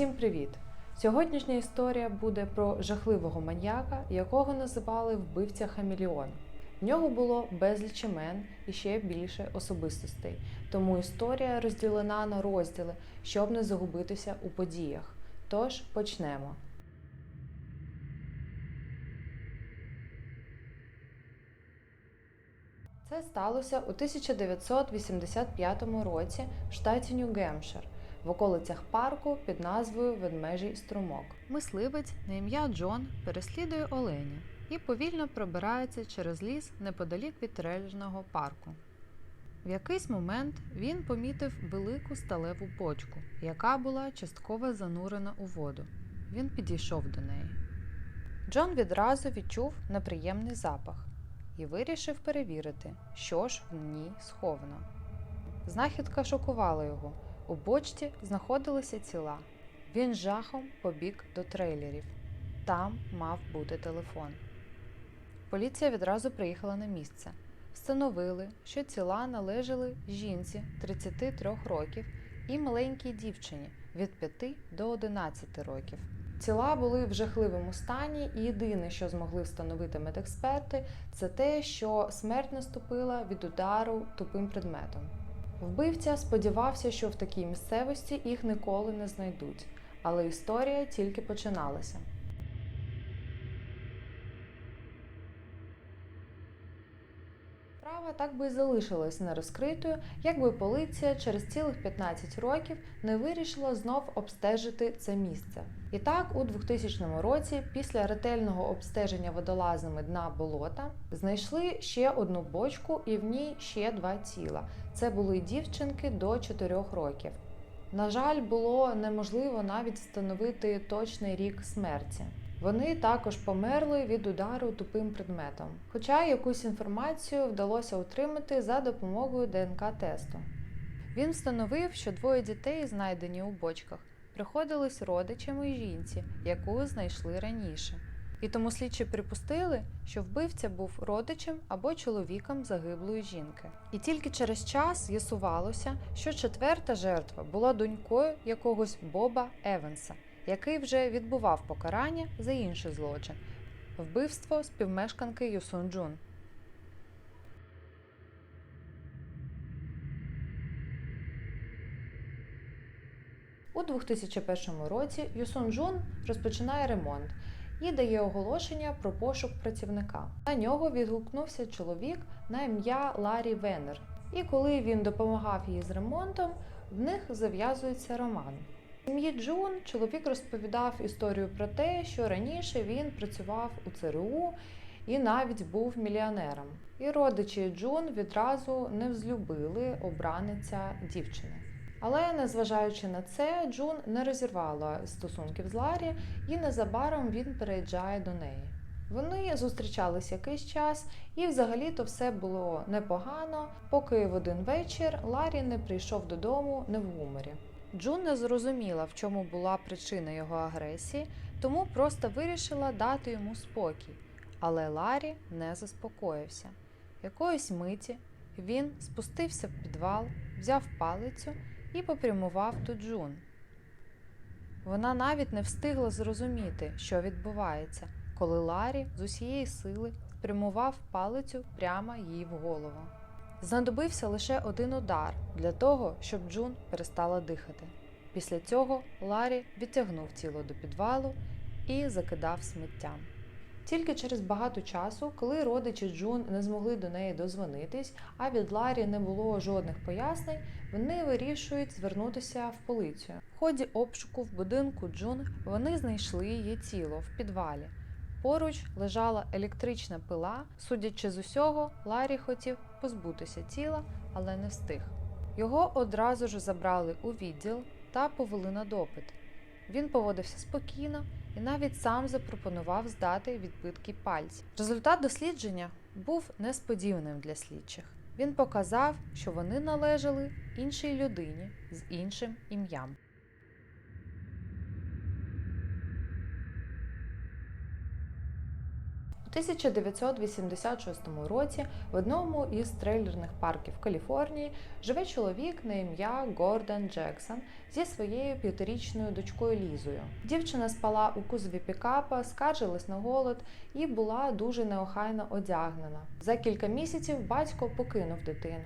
Всім привіт! Сьогоднішня історія буде про жахливого маньяка, якого називали вбивця Хаміліон. В нього було безліч імен і ще більше особистостей, тому історія розділена на розділи, щоб не загубитися у подіях. Тож почнемо. Це сталося у 1985 році в штаті Нью-Гемпшир, в околицях парку під назвою Ведмежий струмок. Мисливець на ім'я Джон переслідує оленя і повільно пробирається через ліс неподалік від рельжного парку. В якийсь момент він помітив велику сталеву бочку, яка була частково занурена у воду. Він підійшов до неї. Джон відразу відчув неприємний запах і вирішив перевірити, що ж в ній сховано. Знахідка шокувала його. У бочці знаходилися тіла. Він жахом побіг до трейлерів. Там мав бути телефон. Поліція відразу приїхала на місце. Встановили, що тіла належали жінці 33 років і маленькій дівчині від 5 до 11 років. Тіла були в жахливому стані, і єдине, що змогли встановити медексперти, це те, що смерть наступила від удару тупим предметом. Вбивця сподівався, що в такій місцевості їх ніколи не знайдуть, але історія тільки починалася. Справа так би і залишилась нерозкритою, якби поліція через цілих 15 років не вирішила знов обстежити це місце. І так, у 2000 році, після ретельного обстеження водолазами дна болота, знайшли ще одну бочку і в ній ще два тіла. Це були дівчинки до 4 років. На жаль, було неможливо навіть встановити точний рік смерті. Вони також померли від удару тупим предметом, хоча якусь інформацію вдалося отримати за допомогою ДНК-тесту. Він встановив, що двоє дітей, знайдені у бочках, приходились родичами жінці, яку знайшли раніше. І тому слідчі припустили, що вбивця був родичем або чоловіком загиблої жінки. І тільки через час з'ясувалося, що четверта жертва була донькою якогось Боба Еванса, який вже відбував покарання за інший злочин вбивство співмешканки Юсун Джун. У 2001 році Юсун Джун розпочинає ремонт і дає оголошення про пошук працівника. На нього відгукнувся чоловік на ім'я Ларі Венер. І коли він допомагав їй з ремонтом, в них зав'язується роман. Сім'ї Джун чоловік розповідав історію про те, що раніше він працював у ЦРУ і навіть був мільйонером. І родичі Джун відразу не взлюбили обраниця дівчини. Але незважаючи на це, Джун не розірвала стосунків з Ларі, і незабаром він переїжджає до неї. Вони зустрічались якийсь час, і взагалі-то все було непогано, поки в один вечір Ларі не прийшов додому не в гуморі. Джун не зрозуміла, в чому була причина його агресії, тому просто вирішила дати йому спокій. Але Ларі не заспокоївся. Якоїсь миті він спустився в підвал, взяв палицю і попрямував до Джун. Вона навіть не встигла зрозуміти, що відбувається, коли Ларі з усієї сили спрямував палицю прямо їй в голову. Знадобився лише один удар для того, щоб Джун перестала дихати. Після цього Ларі відтягнув тіло до підвалу і закидав сміттям. Тільки через багато часу, коли родичі Джун не змогли до неї дозвонитись, а від Ларі не було жодних пояснень, вони вирішують звернутися в поліцію. В ході обшуку в будинку Джун вони знайшли її тіло в підвалі. Поруч лежала електрична пила. Судячи з усього, Ларі хотів позбутися тіла, але не встиг. Його одразу ж забрали у відділ та повели на допит. Він поводився спокійно і навіть сам запропонував здати відбитки пальців. Результат дослідження був несподіваним для слідчих. Він показав, що вони належали іншій людині з іншим ім'ям. У У 1986 році в одному із трейлерних парків Каліфорнії живе чоловік на ім'я Гордон Джексон зі своєю п'ятирічною дочкою Лізою. Дівчина спала у кузові пікапа, скаржилась на голод і була дуже неохайно одягнена. За кілька місяців батько покинув дитину.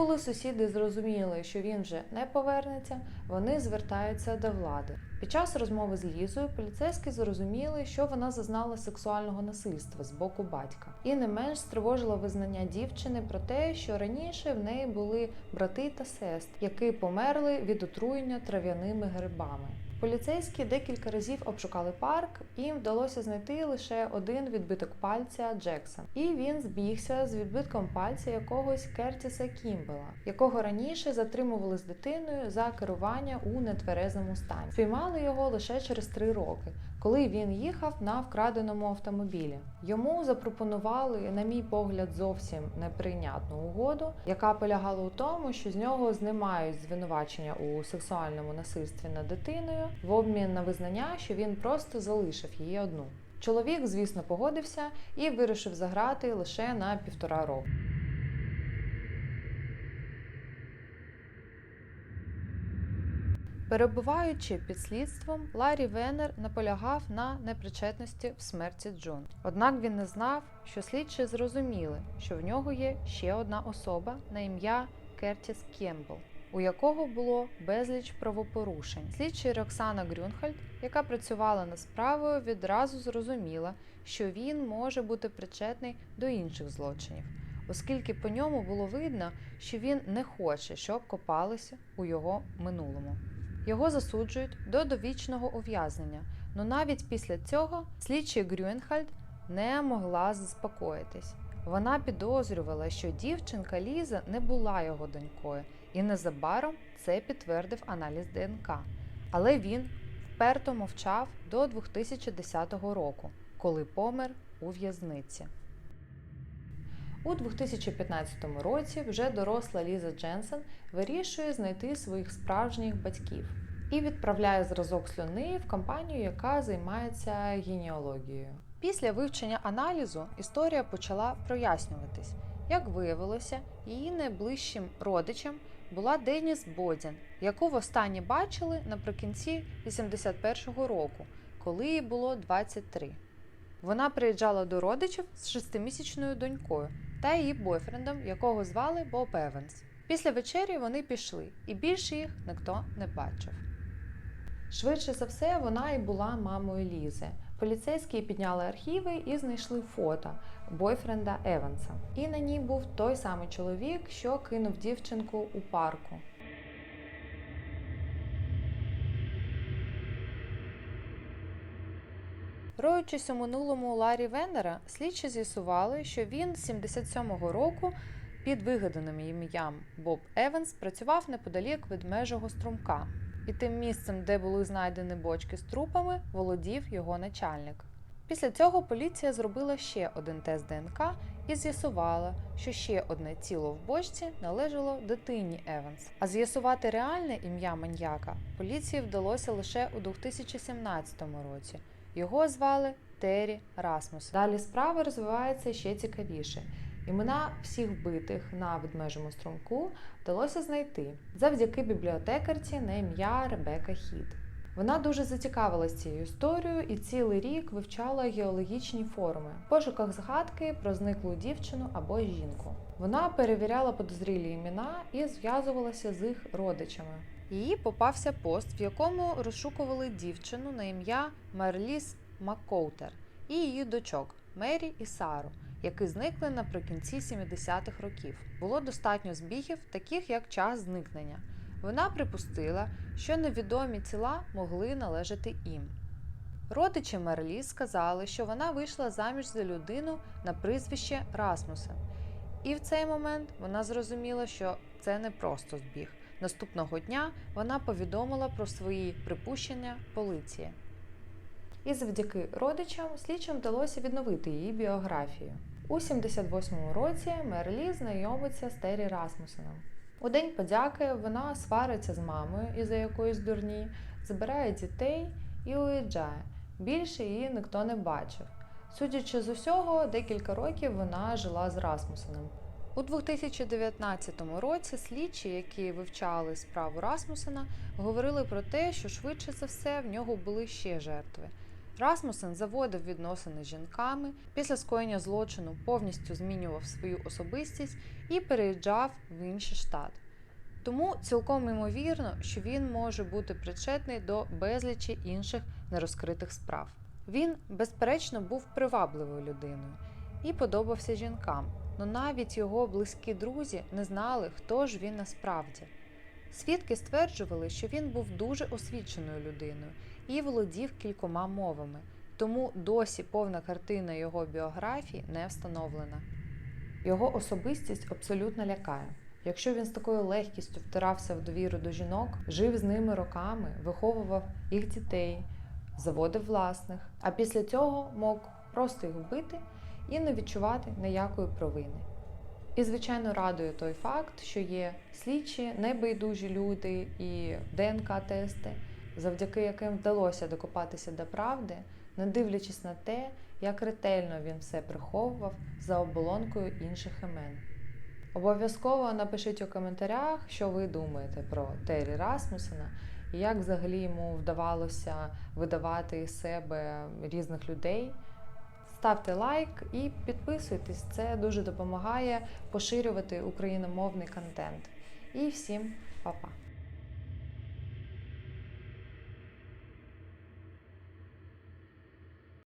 Коли сусіди зрозуміли, що він вже не повернеться, вони звертаються до влади. Під час розмови з Лізою поліцейські зрозуміли, що вона зазнала сексуального насильства з боку батька, і не менш стривожило визнання дівчини про те, що раніше в неї були брати та сестри, які померли від отруєння трав'яними грибами. Поліцейські декілька разів обшукали парк, їм вдалося знайти лише один відбиток пальця Джексон. І він збігся з відбитком пальця якогось Кертіса Кімбела, якого раніше затримували з дитиною за керування у нетверезому стані. Спіймали його лише через три роки. Коли він їхав на вкраденому автомобілі, йому запропонували, на мій погляд, зовсім неприйнятну угоду, яка полягала у тому, що з нього знімають звинувачення у сексуальному насильстві над дитиною в обмін на визнання, що він просто залишив її одну. Чоловік, звісно, погодився і вирішив заграти лише на півтора року. Перебуваючи під слідством, Ларі Венер наполягав на непричетності в смерті Джун. Однак він не знав, що слідчі зрозуміли, що в нього є ще одна особа на ім'я Кертіс Кембл, у якого було безліч правопорушень. Слідчий Роксана Грюнхальд, яка працювала над справою, відразу зрозуміла, що він може бути причетний до інших злочинів, оскільки по ньому було видно, що він не хоче, щоб копалися у його минулому. Його засуджують до довічного ув'язнення, але навіть після цього слідчий Грюнхальд не могла заспокоїтись. Вона підозрювала, що дівчинка Ліза не була його донькою, і незабаром це підтвердив аналіз ДНК. Але він вперто мовчав до 2010 року, коли помер у в'язниці. У 2015 році вже доросла Ліза Дженсен вирішує знайти своїх справжніх батьків і відправляє зразок слюни в компанію, яка займається генеалогією. Після вивчення аналізу історія почала прояснюватись. Як виявилося, її найближчим родичем була Деніс Бодін, яку востаннє бачили наприкінці 81-го року, коли їй було 23. Вона приїжджала до родичів з шестимісячною донькою та її бойфрендом, якого звали Боб Еванс. Після вечері вони пішли, і більше їх ніхто не бачив. Швидше за все, вона і була мамою Лізи. Поліцейські підняли архіви і знайшли фото бойфренда Еванса. І на ній був той самий чоловік, що кинув дівчинку у парку. Роючись у минулому Ларі Венера, слідчі з'ясували, що він з 77-го року під вигаданим ім'ям Боб Еванс працював неподалік від межого струмка. І тим місцем, де були знайдені бочки з трупами, володів його начальник. Після цього поліція зробила ще один тест ДНК і з'ясувала, що ще одне тіло в бочці належало дитині Еванс. А з'ясувати реальне ім'я маньяка поліції вдалося лише у 2017 році. Його звали Террі Расмус. Далі справа розвивається ще цікавіше. Імена всіх вбитих на ведмежому струмку вдалося знайти завдяки бібліотекарці на ім'я Ребека Хід. Вона дуже зацікавилась цією історією і цілий рік вивчала геологічні форми в пошуках згадки про зниклу дівчину або жінку. Вона перевіряла подозрілі імена і зв'язувалася з їх родичами. Їй попався пост, в якому розшукували дівчину на ім'я Мерліс Маккоутер і її дочок Мері і Сару, які зникли наприкінці 70-х років. Було достатньо збігів, таких як час зникнення. Вона припустила, що невідомі тіла могли належати їм. Родичі Мерлі сказали, що вона вийшла заміж за людину на прізвище Расмусен. І в цей момент вона зрозуміла, що це не просто збіг. Наступного дня вона повідомила про свої припущення поліції. І завдяки родичам слідчим вдалося відновити її біографію. У 78-му році Мерлі знайомиться з Террі Расмусеном. У день подяки вона свариться з мамою із-за якоїсь дурні, збирає дітей і уїжджає. Більше її ніхто не бачив. Судячи з усього, декілька років вона жила з Расмусеном. У 2019 році слідчі, які вивчали справу Расмусена, говорили про те, що швидше за все в нього були ще жертви. Расмусен заводив відносини з жінками, після скоєння злочину повністю змінював свою особистість і переїжджав в інший штат. Тому цілком ймовірно, що він може бути причетний до безлічі інших нерозкритих справ. Він, безперечно, був привабливою людиною і подобався жінкам, але навіть його близькі друзі не знали, хто ж він насправді. Свідки стверджували, що він був дуже освіченою людиною і володів кількома мовами, тому досі повна картина його біографії не встановлена. Його особистість абсолютно лякає. Якщо він з такою легкістю втирався в довіру до жінок, жив з ними роками, виховував їх дітей, заводив власних, а після цього мог просто їх вбити і не відчувати ніякої провини. І, звичайно, радує той факт, що є слідчі, небайдужі люди і ДНК-тести, завдяки яким вдалося докопатися до правди, не дивлячись на те, як ретельно він все приховував за оболонкою інших імен. Обов'язково напишіть у коментарях, що ви думаєте про Террі Расмусена і як взагалі йому вдавалося видавати із себе різних людей. Ставте лайк і підписуйтесь, це дуже допомагає поширювати україномовний контент. І всім па-па!